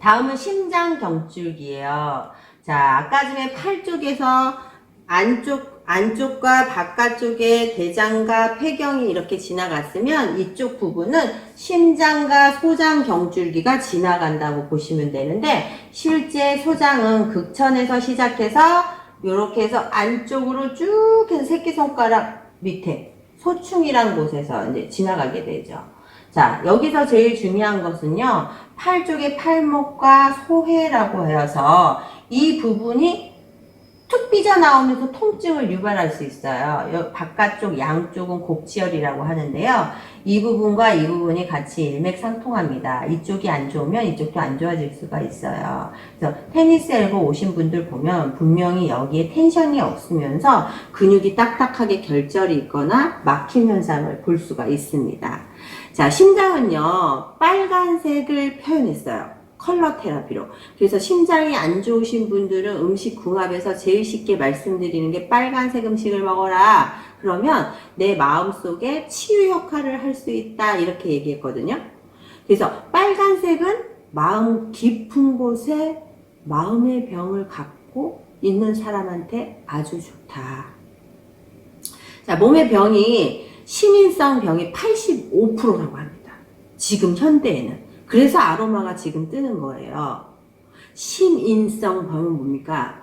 다음은 심장 경줄기예요. 자, 아까 전에 팔 쪽에서 안쪽 안쪽과 바깥쪽에 대장과 폐경이 이렇게 지나갔으면 이쪽 부분은 심장과 소장 경줄기가 지나간다고 보시면 되는데 실제 소장은 극천에서 시작해서 이렇게 해서 안쪽으로 쭉 해서 새끼손가락 밑에 소충이란 곳에서 이제 지나가게 되죠. 자, 여기서 제일 중요한 것은요, 팔 쪽의 팔목과 소회라고 해서 이 부분이 툭 삐져나오면서 통증을 유발할 수 있어요. 여- 바깥쪽 양쪽은 곡지혈이라고 하는데요. 이 부분과 이 부분이 같이 일맥상통합니다. 이쪽이 안 좋으면 이쪽도 안 좋아질 수가 있어요. 그래서 테니스 엘보 오신 분들 보면 분명히 여기에 텐션이 없으면서 근육이 딱딱하게 결절이 있거나 막힘 현상을 볼 수가 있습니다. 자, 심장은요, 빨간색을 표현했어요. 컬러 테라피로. 그래서 심장이 안 좋으신 분들은 음식 궁합에서 제일 쉽게 말씀드리는 게 빨간색 음식을 먹어라. 그러면 내 마음속에 치유 역할을 할 수 있다. 이렇게 얘기했거든요. 그래서 빨간색은 마음 깊은 곳에 마음의 병을 갖고 있는 사람한테 아주 좋다. 자, 몸의 병이 신인성 병이 85%라고 합니다. 지금 현대에는. 그래서 아로마가 지금 뜨는 거예요. 신인성 병은 뭡니까?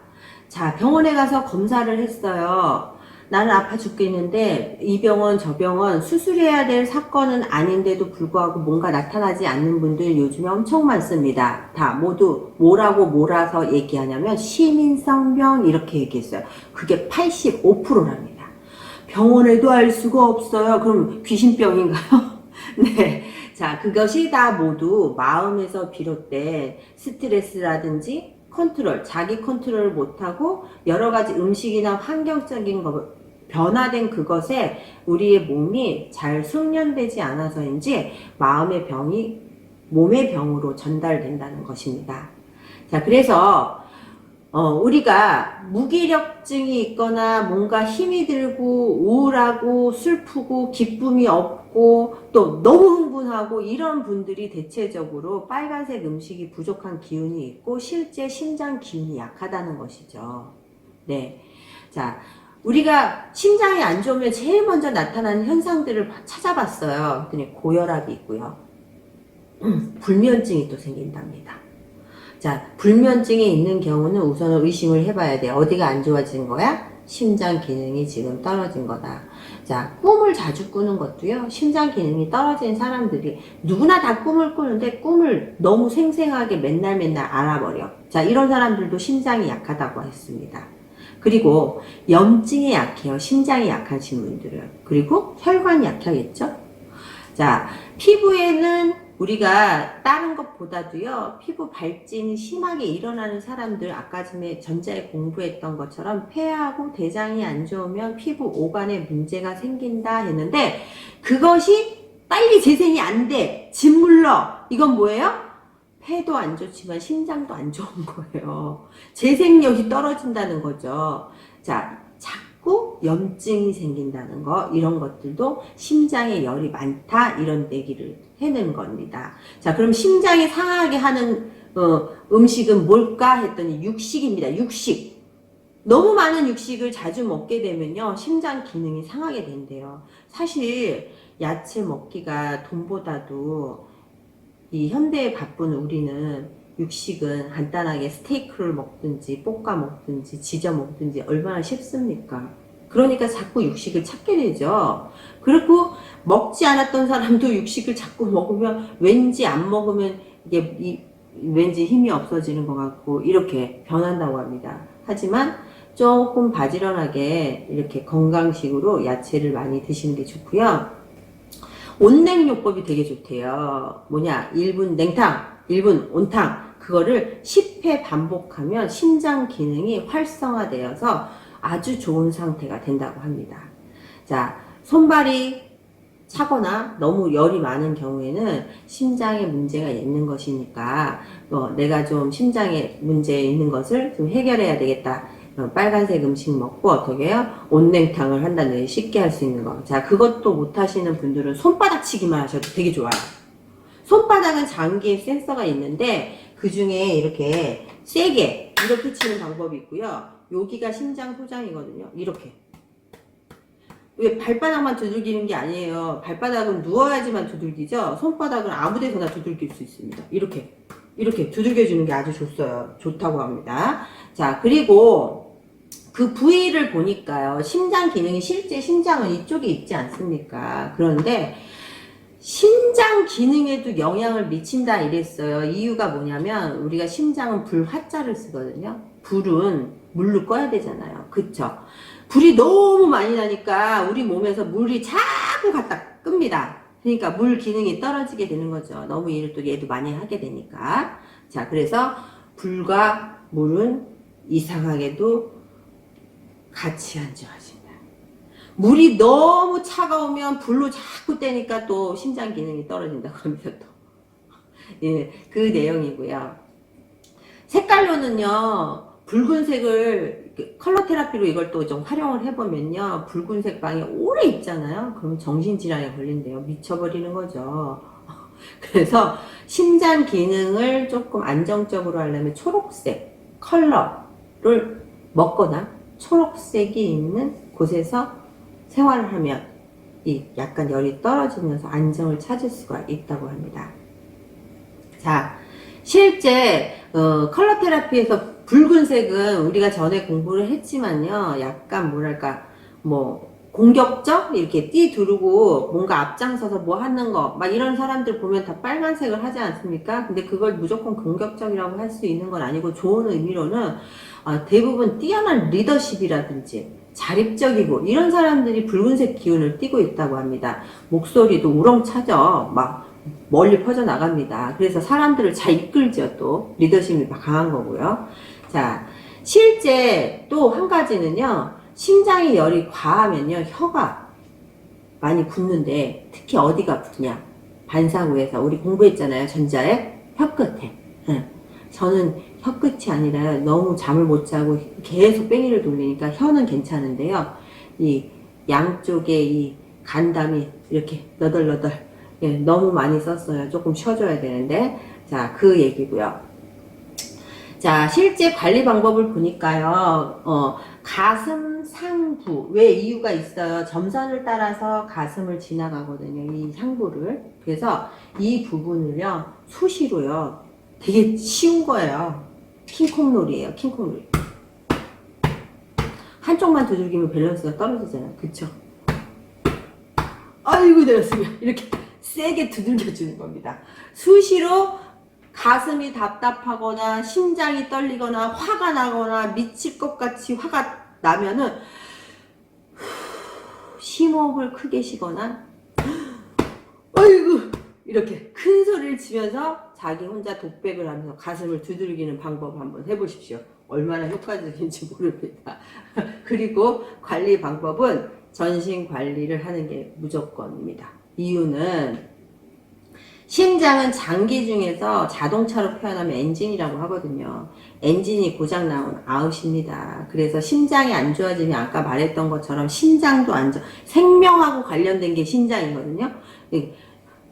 자, 병원에 가서 검사를 했어요. 나는 아파 죽겠는데 이 병원 저 병원 수술해야 될 사건은 아닌데도 불구하고 뭔가 나타나지 않는 분들 요즘에 엄청 많습니다. 다 모두 뭐라고 몰아서 얘기하냐면 시민성병 이렇게 얘기했어요. 그게 85%랍니다. 병원에도 알 수가 없어요. 그럼 귀신병인가요? 네. 자, 그것이 다 모두 마음에서 비롯된 스트레스라든지 컨트롤, 자기 컨트롤을 못하고 여러 가지 음식이나 환경적인 거, 변화된 그것에 우리의 몸이 잘 숙련되지 않아서인지 마음의 병이 몸의 병으로 전달된다는 것입니다. 자, 그래서 어, 우리가 무기력증이 있거나 뭔가 힘이 들고 우울하고 슬프고 기쁨이 없고 또 너무 흥분하고 이런 분들이 대체적으로 빨간색 음식이 부족한 기운이 있고 실제 심장 기운이 약하다는 것이죠. 네. 자, 우리가 심장이 안 좋으면 제일 먼저 나타나는 현상들을 찾아봤어요. 고혈압이 있고요. 불면증이 또 생긴답니다. 자, 불면증이 있는 경우는 우선 의심을 해봐야 돼. 어디가 안 좋아진 거야? 심장 기능이 지금 떨어진 거다. 자, 꿈을 자주 꾸는 것도요, 심장 기능이 떨어진 사람들이 누구나 다 꿈을 꾸는데 꿈을 너무 생생하게 맨날 맨날 알아버려. 자, 이런 사람들도 심장이 약하다고 했습니다. 그리고 염증에 약해요. 심장이 약하신 분들은. 그리고 혈관이 약하겠죠? 자, 피부에는 우리가 다른 것보다도요, 피부 발진이 심하게 일어나는 사람들, 아까 전에 전자에 공부했던 것처럼 폐하고 대장이 안 좋으면 피부 오간에 문제가 생긴다 했는데, 그것이 빨리 재생이 안 돼. 짓물러. 이건 뭐예요? 폐도 안 좋지만 심장도 안 좋은 거예요. 재생력이 떨어진다는 거죠. 자, 자꾸 염증이 생긴다는 거, 이런 것들도 심장에 열이 많다, 이런 얘기를 해낸 겁니다. 자, 그럼 심장이 상하게 하는 어, 음식은 뭘까 했더니 육식입니다. 육식. 너무 많은 육식을 자주 먹게 되면요, 심장 기능이 상하게 된대요. 사실 야채 먹기가 돈보다도 이 현대에 바쁜 우리는 육식은 간단하게 스테이크를 먹든지 볶아 먹든지 지져 먹든지 얼마나 쉽습니까? 그러니까 자꾸 육식을 찾게 되죠. 그리고 먹지 않았던 사람도 육식을 자꾸 먹으면 왠지 안 먹으면 이게 이- 왠지 힘이 없어지는 것 같고 이렇게 변한다고 합니다. 하지만 조금 바지런하게 이렇게 건강식으로 야채를 많이 드시는 게 좋고요. 온냉요법이 되게 좋대요. 뭐냐, 1분 냉탕, 1분 온탕. 그거를 10회 반복하면 심장 기능이 활성화되어서 아주 좋은 상태가 된다고 합니다. 자, 손발이 차거나 너무 열이 많은 경우에는 심장에 문제가 있는 것이니까 어, 내가 좀 심장에 문제 있는 것을 좀 해결해야 되겠다. 어, 빨간색 음식 먹고 어떻게 해요? 온냉탕을 한다는 쉽게 할 수 있는 거. 자, 그것도 못 하시는 분들은 손바닥 치기만 하셔도 되게 좋아요. 손바닥은 장기에 센서가 있는데 그 중에 이렇게 세게 이렇게 치는 방법이 있고요. 여기가 심장 소장이거든요. 이렇게. 왜 발바닥만 두들기는 게 아니에요. 발바닥은 누워야지만 두들기죠. 손바닥은 아무 데서나 두들길 수 있습니다. 이렇게. 이렇게 두들겨주는 게 아주 좋어요. 좋다고 합니다. 자, 그리고 그 부위를 보니까요. 심장 기능이 실제 심장은 이쪽에 있지 않습니까? 그런데 심장 기능에도 영향을 미친다 이랬어요. 이유가 뭐냐면 우리가 심장은 불화자를 쓰거든요. 불은 물로 꺼야 되잖아요. 그쵸? 불이 너무 많이 나니까 우리 몸에서 물이 자꾸 갖다 끕니다. 그러니까 물 기능이 떨어지게 되는 거죠. 너무 일을 또 얘도 많이 하게 되니까. 자, 그래서 불과 물은 이상하게도 같이 안 좋아진다. 물이 너무 차가우면 불로 자꾸 떼니까 또 심장 기능이 떨어진다 그럽니다 또. 예, 그 내용이고요. 색깔로는요, 붉은색을 컬러 테라피로 이걸 또 좀 활용을 해보면요, 붉은색 방에 오래 있잖아요. 그럼 정신질환에 걸린대요. 미쳐버리는 거죠. 그래서 심장 기능을 조금 안정적으로 하려면 초록색 컬러를 먹거나 초록색이 있는 곳에서 생활을 하면 이 약간 열이 떨어지면서 안정을 찾을 수가 있다고 합니다. 자, 실제 어, 컬러 테라피에서 붉은색은 우리가 전에 공부를 했지만요, 약간 뭐랄까 뭐 공격적 이렇게 띠 두르고 뭔가 앞장서서 뭐 하는 거 막 이런 사람들 보면 다 빨간색을 하지 않습니까? 근데 그걸 무조건 공격적이라고 할 수 있는 건 아니고 좋은 의미로는 아, 대부분 뛰어난 리더십이라든지 자립적이고 이런 사람들이 붉은색 기운을 띠고 있다고 합니다. 목소리도 우렁차죠. 막 멀리 퍼져 나갑니다. 그래서 사람들을 잘 이끌죠. 또 리더십이 강한 거고요. 자, 실제 또 한 가지는요. 심장의 열이 과하면요. 혀가 많이 굳는데 특히 어디가 굳냐? 반사구에서 우리 공부했잖아요. 전자의 혀끝에. 응. 저는 혀끝이 아니라 너무 잠을 못 자고 계속 뺑이를 돌리니까 혀는 괜찮은데요. 이 양쪽에 이 간담이 이렇게 너덜너덜 예, 너무 많이 썼어요. 조금 쉬어줘야 되는데 자 그 얘기고요. 자 실제 관리 방법을 보니까요. 어, 가슴 상부 왜 이유가 있어요. 점선을 따라서 가슴을 지나가거든요. 이 상부를 그래서 이 부분을요 수시로요 되게 쉬운 거예요. 킹콩놀이에요. 킹콩놀이. 한쪽만 두들기면 밸런스가 떨어지잖아요. 그쵸? 아이고 내렸으면 이렇게 세게 두들겨 주는 겁니다. 수시로 가슴이 답답하거나 심장이 떨리거나 화가 나거나 미칠 것 같이 화가 나면은 심호흡을 크게 쉬거나 아이고 이렇게 큰 소리를 치면서 자기 혼자 독백을 하면서 가슴을 두들기는 방법 한번 해보십시오. 얼마나 효과적인지 모릅니다. 그리고 관리 방법은 전신 관리를 하는 게 무조건입니다. 이유는 심장은 장기 중에서 자동차로 표현하면 엔진이라고 하거든요. 엔진이 고장 나온 아웃입니다. 그래서 심장이 안 좋아지면 아까 말했던 것처럼 심장도 안 좋아. 생명하고 관련된 게 심장이거든요.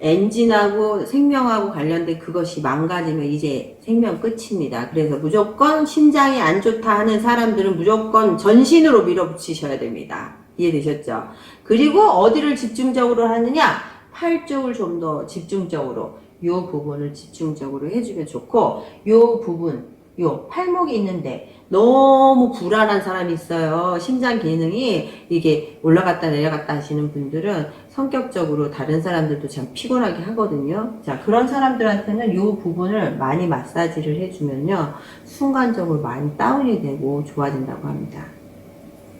엔진하고 생명하고 관련된 그것이 망가지면 이제 생명 끝입니다. 그래서 무조건 심장이 안 좋다 하는 사람들은 무조건 전신으로 밀어붙이셔야 됩니다. 이해되셨죠? 그리고 어디를 집중적으로 하느냐? 팔 쪽을 좀 더 집중적으로 이 부분을 집중적으로 해주면 좋고 이 부분 이 팔목이 있는데 너무 불안한 사람이 있어요. 심장 기능이 이게 올라갔다 내려갔다 하시는 분들은 성격적으로 다른 사람들도 참 피곤하게 하거든요. 자, 그런 사람들한테는 이 부분을 많이 마사지를 해주면요. 순간적으로 많이 다운이 되고 좋아진다고 합니다.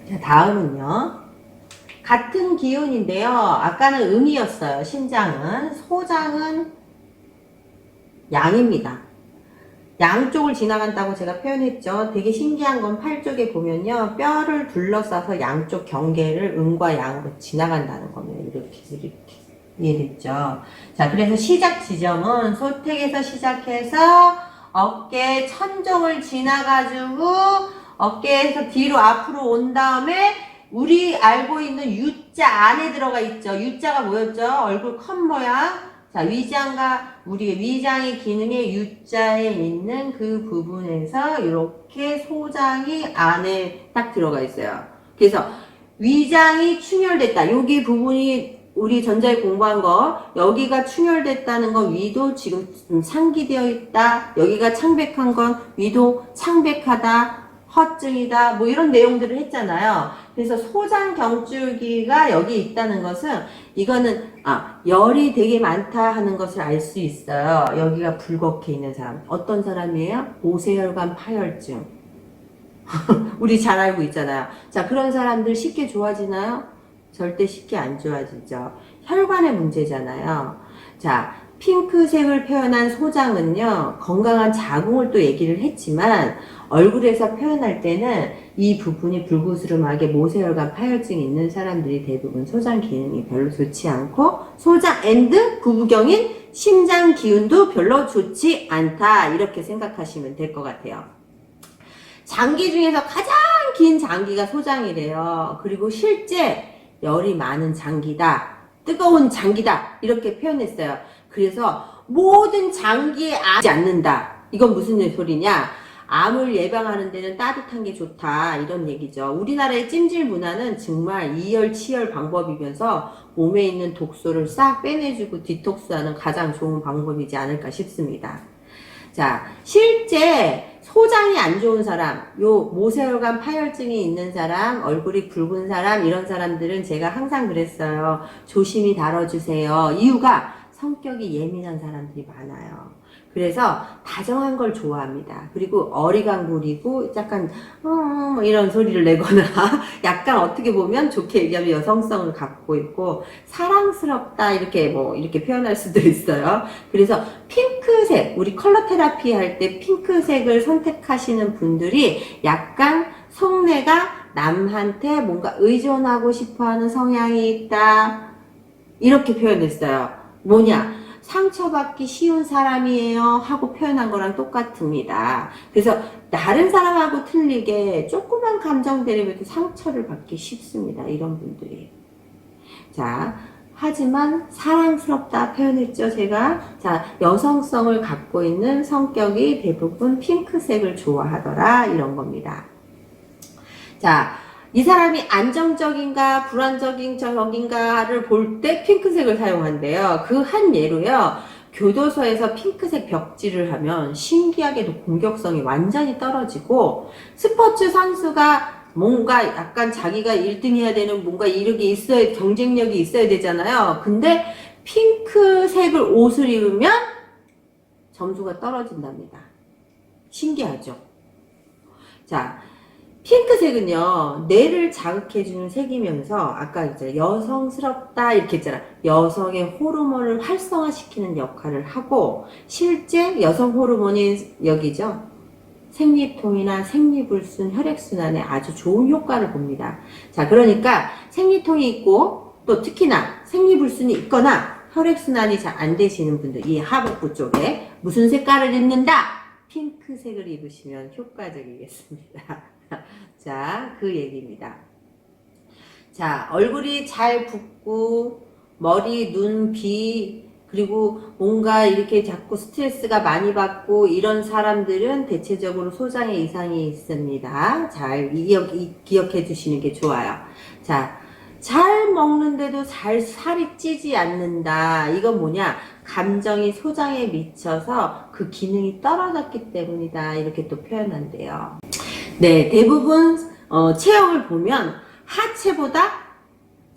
자, 다음은요. 같은 기운인데요. 아까는 음이었어요. 심장은. 소장은 양입니다. 양쪽을 지나간다고 제가 표현했죠. 되게 신기한 건 팔 쪽에 보면요. 뼈를 둘러싸서 양쪽 경계를 음과 양으로 지나간다는 겁니다. 이렇게, 이렇게. 이해됐죠? 자, 그래서 시작 지점은 소택에서 시작해서 어깨 천정을 지나가지고 어깨에서 뒤로 앞으로 온 다음에 우리 알고 있는 U자 안에 들어가 있죠. U자가 뭐였죠? 얼굴 컷 모양. 자, 위장과 우리의 위장의 기능의 U자에 있는 그 부분에서 이렇게 소장이 안에 딱 들어가 있어요. 그래서 위장이 충혈됐다. 여기 부분이 우리 전자에 공부한 거 여기가 충혈됐다는 건 위도 지금 좀 상기되어 있다. 여기가 창백한 건 위도 창백하다. 허증이다. 뭐 이런 내용들을 했잖아요. 그래서 소장 경줄기가 여기 있다는 것은 이거는 아 열이 되게 많다 하는 것을 알 수 있어요. 여기가 붉게 있는 사람 어떤 사람이에요? 모세혈관 파열증. 우리 잘 알고 있잖아요. 자 그런 사람들 쉽게 좋아지나요? 절대 쉽게 안 좋아지죠. 혈관의 문제잖아요. 자 핑크색을 표현한 소장은요 건강한 자궁을 또 얘기를 했지만 얼굴에서 표현할 때는 이 부분이 불구스름하게 모세혈관 파열증이 있는 사람들이 대부분 소장 기능이 별로 좋지 않고 소장 앤드 부부경인 심장 기운도 별로 좋지 않다 이렇게 생각하시면 될 것 같아요. 장기 중에서 가장 긴 장기가 소장이래요. 그리고 실제 열이 많은 장기다. 뜨거운 장기다. 이렇게 표현했어요. 그래서 모든 장기에 아지 않는다. 이건 무슨 소리냐? 암을 예방하는 데는 따뜻한 게 좋다. 이런 얘기죠. 우리나라의 찜질 문화는 정말 이열치열 방법이면서 몸에 있는 독소를 싹 빼내주고 디톡스하는 가장 좋은 방법이지 않을까 싶습니다. 자, 실제 소장이 안 좋은 사람, 요 모세혈관 파열증이 있는 사람, 얼굴이 붉은 사람, 이런 사람들은 제가 항상 그랬어요. 조심히 다뤄주세요. 이유가 성격이 예민한 사람들이 많아요. 그래서 다정한 걸 좋아합니다. 그리고 어리광 부리고 약간 어, 뭐 이런 소리를 내거나 약간 어떻게 보면 좋게 얘기하면 여성성을 갖고 있고 사랑스럽다 이렇게 뭐 이렇게 표현할 수도 있어요. 그래서 핑크색 우리 컬러 테라피 할 때 핑크색을 선택하시는 분들이 약간 속내가 남한테 뭔가 의존하고 싶어하는 성향이 있다 이렇게 표현했어요. 뭐냐? 상처받기 쉬운 사람이에요 하고 표현한 거랑 똑같습니다. 그래서 다른 사람하고 틀리게 조그만 감정 대립에도 상처를 받기 쉽습니다. 이런 분들이. 자, 하지만 사랑스럽다 표현했죠, 제가. 자, 여성성을 갖고 있는 성격이 대부분 핑크색을 좋아하더라, 이런 겁니다. 자, 이 사람이 안정적인가 불안적인 적인가를 볼 때 핑크색을 사용한대요. 그 한 예로요. 교도소에서 핑크색 벽지를 하면 신기하게도 공격성이 완전히 떨어지고 스포츠 선수가 뭔가 약간 자기가 1등 해야 되는 뭔가 이력이 있어야 경쟁력이 있어야 되잖아요. 근데 핑크색을 옷을 입으면 점수가 떨어진답니다. 신기하죠? 자, 핑크색은요, 뇌를 자극해주는 색이면서, 아까 이제 여성스럽다, 이렇게 했잖아. 여성의 호르몬을 활성화시키는 역할을 하고, 실제 여성 호르몬이 여기죠. 생리통이나 생리불순, 혈액순환에 아주 좋은 효과를 봅니다. 자, 그러니까 생리통이 있고, 또 특히나 생리불순이 있거나, 혈액순환이 잘 안 되시는 분들, 이 하복부 쪽에 무슨 색깔을 입는다? 핑크색을 입으시면 효과적이겠습니다. 자, 그 얘기입니다. 자, 얼굴이 잘 붓고, 머리, 눈, 귀, 그리고 뭔가 이렇게 자꾸 스트레스가 많이 받고 이런 사람들은 대체적으로 소장에 이상이 있습니다. 잘 기억, 기억해 주시는 게 좋아요. 자, 잘 먹는데도 잘 살이 찌지 않는다. 이건 뭐냐? 감정이 소장에 미쳐서 그 기능이 떨어졌기 때문이다. 이렇게 또 표현한대요. 네, 대부분 어, 체형을 보면 하체보다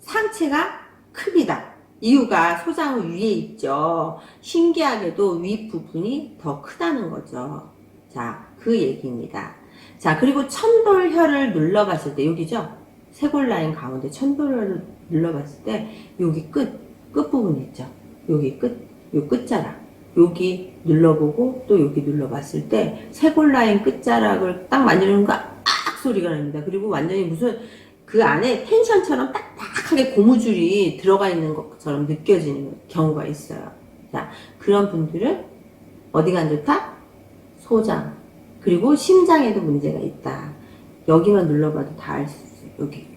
상체가 큽니다. 이유가 소장 위에 있죠. 신기하게도 윗부분이 더 크다는 거죠. 자, 그 얘기입니다. 자, 그리고 천돌혈을 눌러봤을 때, 여기죠? 쇄골 라인 가운데 천돌혈을 눌러봤을 때, 여기 끝, 끝부분 있죠? 여기 끝, 요 끝자락. 여기 눌러보고 또 여기 눌러봤을 때 쇄골 라인 끝자락을 딱 만지는 거악 소리가 납니다. 그리고 완전히 무슨 그 안에 텐션처럼 딱딱하게 고무줄이 들어가 있는 것처럼 느껴지는 경우가 있어요. 자, 그런 분들은 어디가 안 좋다? 소장. 그리고 심장에도 문제가 있다. 여기만 눌러봐도 다 알 수 있어요. 여기.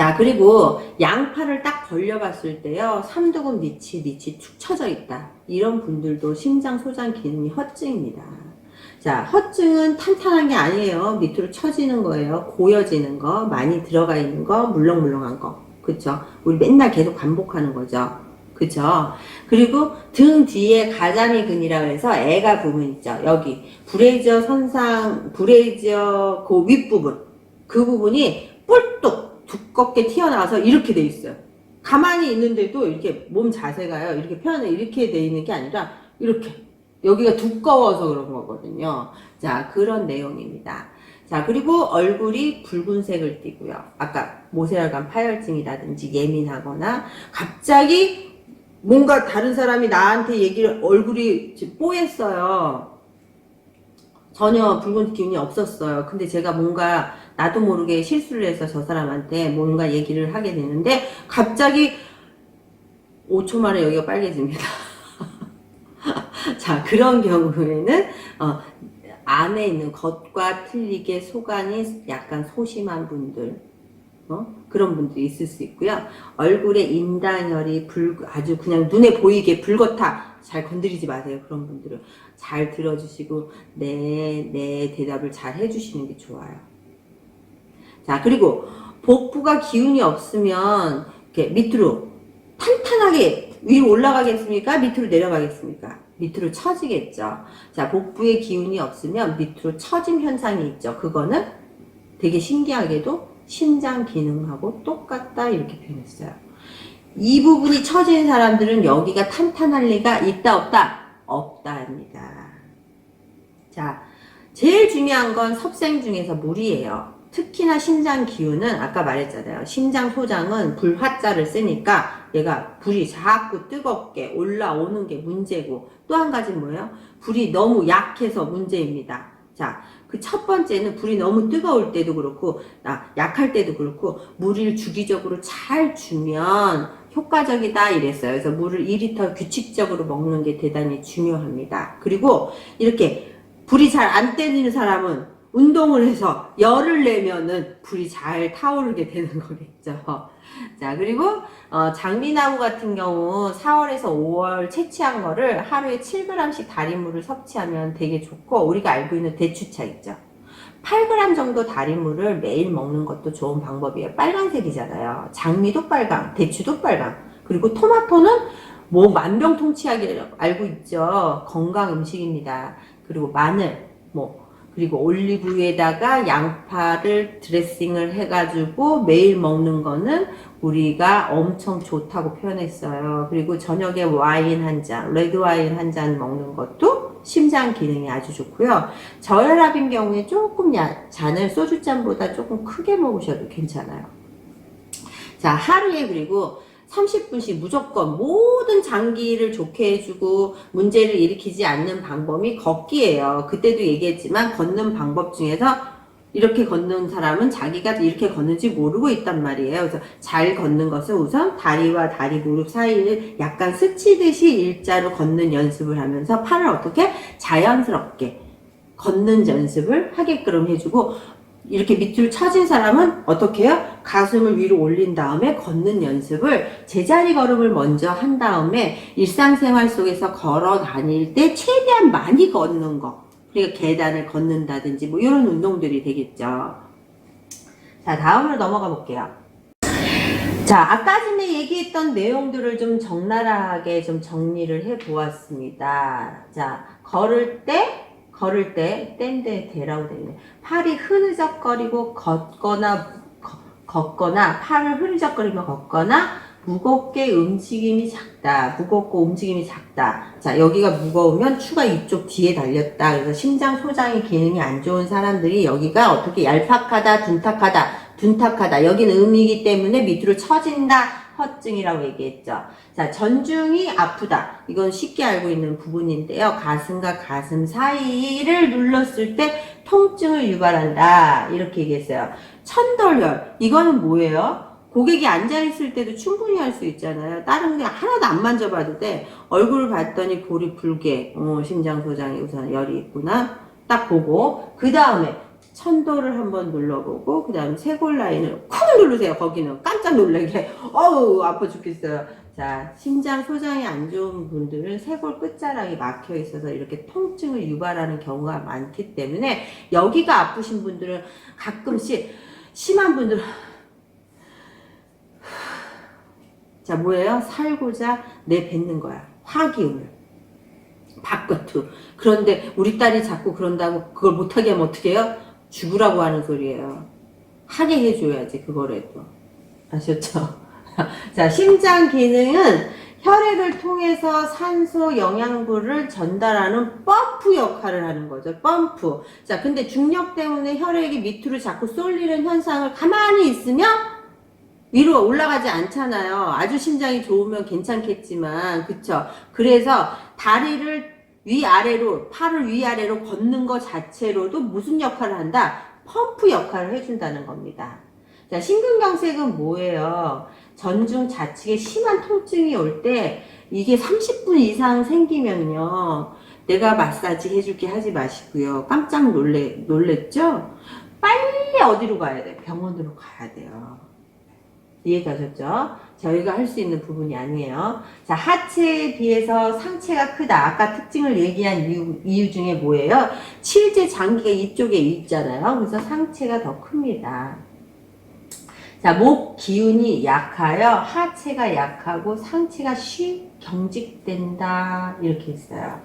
자, 그리고 양팔을 딱 벌려봤을 때요, 삼두근 밑이, 밑이 축 처져 있다. 이런 분들도 심장 소장 기능이 허증입니다. 자, 허증은 탄탄한 게 아니에요. 밑으로 처지는 거예요. 고여지는 거, 많이 들어가 있는 거, 물렁물렁한 거. 그쵸? 우리 맨날 계속 반복하는 거죠. 그쵸? 그리고 등 뒤에 가자미 근이라고 해서 애가 부분 있죠. 여기. 브레이저 선상, 브레이저 그 윗부분. 그 부분이 뿔뚝 두껍게 튀어나와서 이렇게 돼 있어요. 가만히 있는데도 이렇게 몸 자세가요. 이렇게 편안해 이렇게 돼 있는 게 아니라 이렇게. 여기가 두꺼워서 그런 거거든요. 자, 그런 내용입니다. 자, 그리고 얼굴이 붉은색을 띠고요. 아까 모세혈관 파열증이라든지 예민하거나 갑자기 뭔가 다른 사람이 나한테 얘기를 얼굴이 뽀했어요. 전혀 붉은 기운이 없었어요. 근데 제가 뭔가 나도 모르게 실수를 해서 저 사람한테 뭔가 얘기를 하게 되는데 갑자기 5초 만에 여기가 빨개집니다. 자, 그런 경우에는 어, 안에 있는 겉과 틀리게 속안이 약간 소심한 분들, 어? 그런 분들이 있을 수 있고요. 얼굴에 인단열이 붉, 아주 그냥 눈에 보이게 붉었다. 잘 건드리지 마세요. 그런 분들은. 잘 들어주시고, 네, 네, 대답을 잘 해주시는 게 좋아요. 자, 그리고 복부가 기운이 없으면, 이렇게 밑으로 탄탄하게 위로 올라가겠습니까? 밑으로 내려가겠습니까? 밑으로 처지겠죠. 자, 복부에 기운이 없으면 밑으로 처짐 현상이 있죠. 그거는 되게 신기하게도 심장 기능하고 똑같다 이렇게 표현했어요. 이 부분이 처진 사람들은 여기가 탄탄할 리가 있다 없다? 없다입니다. 자, 제일 중요한 건 섭생 중에서 물이에요. 특히나 심장 기운은 아까 말했잖아요. 심장 소장은 불화자를 쓰니까 얘가 불이 자꾸 뜨겁게 올라오는 게 문제고 또 한 가지 뭐예요? 불이 너무 약해서 문제입니다. 자, 그 첫 번째는 불이 너무 뜨거울 때도 그렇고 아, 약할 때도 그렇고 물을 주기적으로 잘 주면 효과적이다 이랬어요. 그래서 물을 2리터 규칙적으로 먹는 게 대단히 중요합니다. 그리고 이렇게 불이 잘안 떼는 사람은 운동을 해서 열을 내면은 불이 잘 타오르게 되는 거겠죠. 자, 그리고 어, 장미나무 같은 경우 4월에서 5월 채취한 거를 하루에 7g씩 달인물을 섭취하면 되게 좋고 우리가 알고 있는 대추차 있죠. 8g 정도 달인물을 매일 먹는 것도 좋은 방법이에요. 빨간색이잖아요. 장미도 빨강, 대추도 빨강. 그리고 토마토는 뭐 만병통치약이 알고 있죠. 건강 음식입니다. 그리고 마늘, 뭐 그리고 올리브유에다가 양파를 드레싱을 해가지고 매일 먹는 거는 우리가 엄청 좋다고 표현했어요. 그리고 저녁에 와인 한 잔, 레드 와인 한 잔 먹는 것도 심장 기능이 아주 좋고요. 저혈압인 경우에 조금 야, 잔을 소주잔보다 조금 크게 먹으셔도 괜찮아요. 자, 하루에 그리고 30분씩 무조건 모든 장기를 좋게 해주고 문제를 일으키지 않는 방법이 걷기예요. 그때도 얘기했지만 걷는 방법 중에서 이렇게 걷는 사람은 자기가 이렇게 걷는지 모르고 있단 말이에요. 그래서 잘 걷는 것은 우선 다리와 다리 무릎 사이를 약간 스치듯이 일자로 걷는 연습을 하면서 팔을 어떻게 자연스럽게 걷는 연습을 하게끔 해주고 이렇게 밑으로 처진 사람은 어떻게 해요? 가슴을 위로 올린 다음에 걷는 연습을 제자리 걸음을 먼저 한 다음에 일상생활 속에서 걸어 다닐 때 최대한 많이 걷는 거. 그러니까 계단을 걷는다든지 뭐 이런 운동들이 되겠죠. 자, 다음으로 넘어가 볼게요. 자, 아까 전에 얘기했던 내용들을 좀 적나라하게 좀 정리를 해 보았습니다. 자, 걸을 때 걸을 때 땐데 대라고 있네. 팔이 흐느적거리고 걷거나 거- 걷거나 팔을 흐느적거리며 걷거나 무겁게 움직임이 작다. 무겁고 움직임이 작다. 자, 여기가 무거우면 추가 이쪽 뒤에 달렸다. 그래서 심장 소장의 기능이 안 좋은 사람들이 여기가 어떻게 얄팍하다, 둔탁하다, 둔탁하다. 여기는 음이기 때문에 밑으로 처진다. 허증이라고 얘기했죠. 자, 전중이 아프다. 이건 쉽게 알고 있는 부분인데요. 가슴과 가슴 사이를 눌렀을 때 통증을 유발한다. 이렇게 얘기했어요. 천덜열. 이거는 뭐예요? 고객이 앉아있을 때도 충분히 할 수 있잖아요. 다른 게 하나도 안 만져봐도 돼. 얼굴을 봤더니 볼이 붉게, 어, 심장 소장에 우선 열이 있구나. 딱 보고, 그 다음에 천도를 한번 눌러보고 그 다음 쇄골 라인을 쿵 누르세요. 거기는 깜짝 놀라게 어우 아파 죽겠어요. 자 심장 소장이 안 좋은 분들은 쇄골 끝자락이 막혀 있어서 이렇게 통증을 유발하는 경우가 많기 때문에 여기가 아프신 분들은 가끔씩 심한 분들은 자 뭐예요? 살고자 내뱉는 거야. 화기운을. 바깥으로. 그런데 우리 딸이 자꾸 그런다고 그걸 못하게 하면 어떻게 해요? 죽으라고 하는 소리예요. 하게 해줘야지 그거라도. 아셨죠? 자 심장 기능은 혈액을 통해서 산소 영양분을 전달하는 펌프 역할을 하는 거죠. 펌프. 자, 근데 중력 때문에 혈액이 밑으로 자꾸 쏠리는 현상을 가만히 있으면 위로 올라가지 않잖아요. 아주 심장이 좋으면 괜찮겠지만, 그쵸? 그래서 다리를 위아래로, 팔을 위아래로 걷는 것 자체로도 무슨 역할을 한다? 펌프 역할을 해준다는 겁니다. 자, 심근경색은 뭐예요? 전중 좌측에 심한 통증이 올 때 이게 30분 이상 생기면요. 내가 마사지 해줄게 하지 마시고요. 깜짝 놀래, 놀랬죠? 빨리 어디로 가야 돼? 병원으로 가야 돼요. 이해 가셨죠? 저희가 할 수 있는 부분이 아니에요. 자, 하체에 비해서 상체가 크다. 아까 특징을 얘기한 이유, 이유 중에 뭐예요? 칠제 장기가 이쪽에 있잖아요. 그래서 상체가 더 큽니다. 자, 목 기운이 약하여 하체가 약하고 상체가 쉽 경직된다. 이렇게 있어요.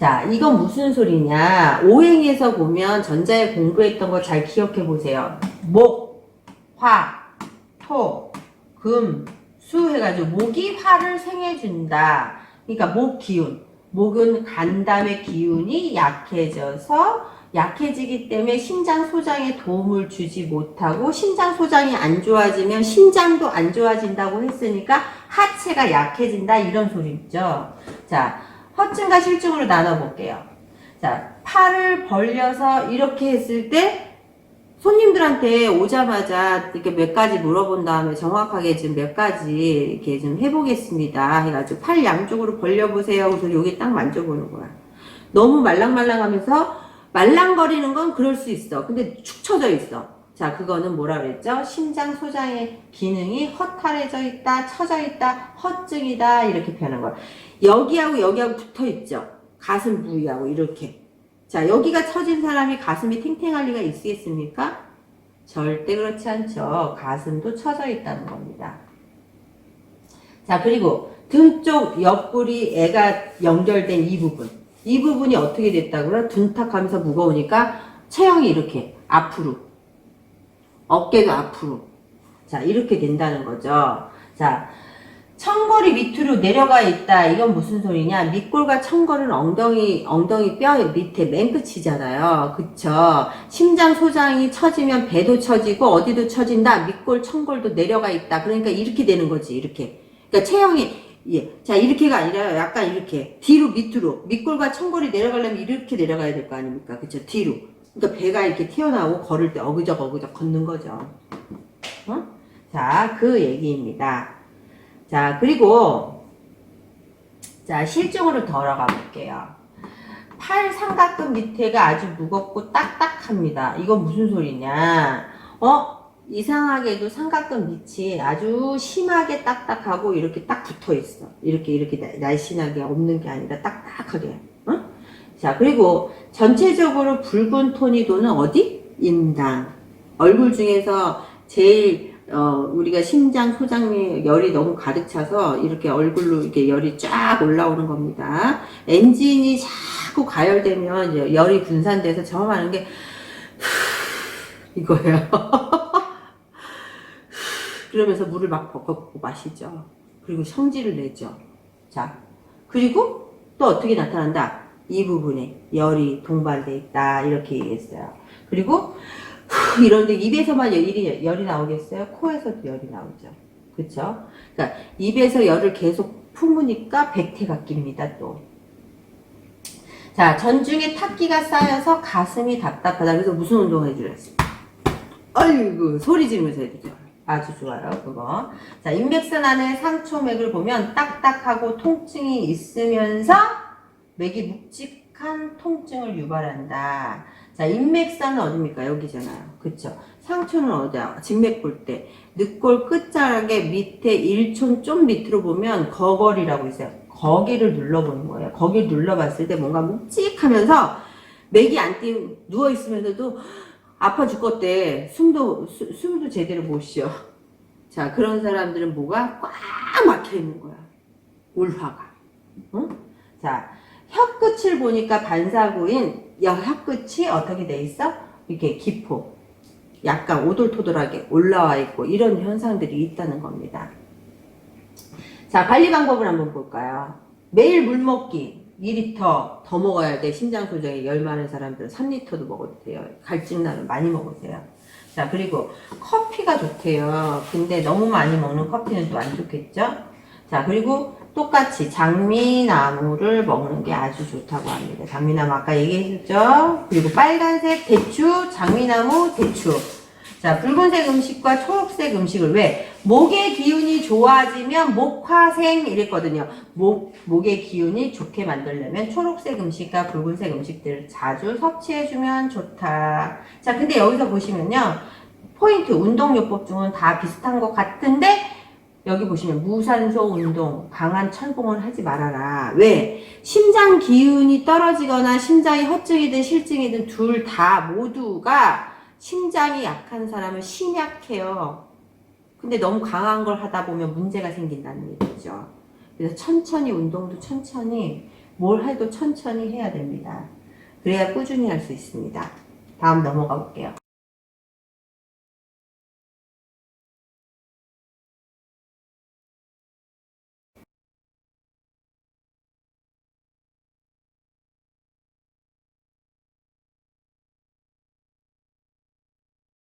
자, 이건 무슨 소리냐? 오행에서 보면 전자에 공부했던 거 잘 기억해 보세요. 목, 화, 토, 금, 수 해가지고 목이 화를 생해준다. 그러니까 목 기운. 목은 간담의 기운이 약해져서 약해지기 때문에 심장 소장에 도움을 주지 못하고 심장 소장이 안 좋아지면 심장도 안 좋아진다고 했으니까 하체가 약해진다 이런 소리죠. 자, 허증과 실증으로 나눠볼게요. 자, 팔을 벌려서 이렇게 했을 때 손님들한테 오자마자 이렇게 몇 가지 물어본 다음에 정확하게 지금 몇 가지 이렇게 좀 해보겠습니다. 해가지고 팔 양쪽으로 벌려보세요. 그래서 여기 딱 만져보는 거야. 너무 말랑말랑하면서 말랑거리는 건 그럴 수 있어. 근데 축 처져 있어. 자, 그거는 뭐라 그랬죠? 심장 소장의 기능이 허탈해져 있다, 처져 있다, 허증이다, 이렇게 표현한 거야. 여기하고 여기하고 붙어 있죠? 가슴 부위하고 이렇게. 자, 여기가 처진 사람이 가슴이 탱탱할 리가 있겠습니까? 절대 그렇지 않죠. 가슴도 처져 있다는 겁니다. 자, 그리고 등 쪽 옆구리 애가 연결된 이 부분. 이 부분이 어떻게 됐다고요? 둔탁하면서 무거우니까 체형이 이렇게 앞으로. 어깨도 앞으로. 자, 이렇게 된다는 거죠. 자, 청골이 밑으로 내려가 있다. 이건 무슨 소리냐? 밑골과 청골은 엉덩이, 엉덩이 뼈 밑에 맨 끝이잖아요. 그쵸? 심장 소장이 처지면 배도 처지고 어디도 처진다. 밑골, 청골도 내려가 있다. 그러니까 이렇게 되는 거지. 이렇게. 그러니까 체형이, 예. 자, 이렇게가 아니라 약간 이렇게. 뒤로 밑으로. 밑골과 청골이 내려가려면 이렇게 내려가야 될 거 아닙니까? 그쵸? 뒤로. 그러니까 배가 이렇게 튀어나오고 걸을 때 어그적 어그적 걷는 거죠. 어? 자, 그 얘기입니다. 자, 그리고, 자, 실증으로 돌아가 볼게요. 팔 삼각근 밑에가 아주 무겁고 딱딱합니다. 이건 무슨 소리냐? 어? 이상하게도 삼각근 밑이 아주 심하게 딱딱하고 이렇게 딱 붙어 있어. 이렇게, 이렇게 날- 날씬하게 없는 게 아니라 딱딱하게. 어? 자, 그리고 전체적으로 붉은 톤이 도는 어디? 인당. 얼굴 중에서 제일 어, 우리가 심장 소장에 열이 너무 가득 차서 이렇게 얼굴로 이렇게 열이 쫙 올라오는 겁니다. 엔진이 자꾸 가열되면 열이 분산돼서 저음 하는 게 이거예요. 그러면서 물을 막 벅벅 마시죠. 그리고 성질을 내죠. 자, 그리고 또 어떻게 나타난다? 이 부분에 열이 동반돼 있다. 이렇게 얘기했어요. 그리고 후, 이런데 입에서만 열이, 열이 나오겠어요? 코에서도 열이 나오죠. 그쵸? 그러니까 입에서 열을 계속 품으니까 백태가 낍니다, 또. 자, 전중에 탁기가 쌓여서 가슴이 답답하다. 그래서 무슨 운동 해주랬어요? 아이고, 소리 지르면서 해주죠. 아주 좋아요, 그거. 자, 인맥선 안에 상초맥을 보면 딱딱하고 통증이 있으면서 맥이 묵직한 통증을 유발한다. 자, 인맥사는 어딥니까? 여기잖아요. 그쵸? 상처는 어디야? 진맥 볼 때. 늑골 끝자락에 밑에 1촌 좀 밑으로 보면 거걸이라고 있어요. 거기를 눌러보는 거예요. 거기를 눌러봤을 때 뭔가 묵직하면서 맥이 안 뛰고 누워있으면서도 아파 죽겠대. 숨도, 수- 숨도 제대로 못 쉬어. 자, 그런 사람들은 뭐가 꽉 막혀 있는 거야. 울화가. 응? 자, 혀 끝을 보니까 반사구인 여 혀끝이 어떻게 돼 있어? 이렇게 기포. 약간 오돌토돌하게 올라와 있고 이런 현상들이 있다는 겁니다. 자, 관리 방법을 한번 볼까요? 매일 물 먹기 2리터 더 먹어야 돼. 심장 소정이 열 많은 사람들은 3리터도 먹어도 돼요. 갈증 나면 많이 먹으세요. 자, 그리고 커피가 좋대요. 근데 너무 많이 먹는 커피는 또 안 좋겠죠? 자, 그리고 똑같이 장미나무를 먹는 게 아주 좋다고 합니다. 장미나무 아까 얘기했죠? 그리고 빨간색 대추, 장미나무, 대추. 자, 붉은색 음식과 초록색 음식을 왜? 목의 기운이 좋아지면 목화생 이랬거든요. 목, 목의 기운이 좋게 만들려면 초록색 음식과 붉은색 음식들을 자주 섭취해주면 좋다. 자, 근데 여기서 보시면요. 포인트, 운동요법 중은 다 비슷한 것 같은데, 여기 보시면 무산소 운동, 강한 철봉을 하지 말아라. 왜? 심장 기운이 떨어지거나 심장이 허증이든 실증이든 둘 다 모두가 심장이 약한 사람은 심약해요. 근데 너무 강한 걸 하다 보면 문제가 생긴다는 얘기죠. 그래서 천천히 운동도 천천히 뭘 해도 천천히 해야 됩니다. 그래야 꾸준히 할 수 있습니다. 다음 넘어가 볼게요.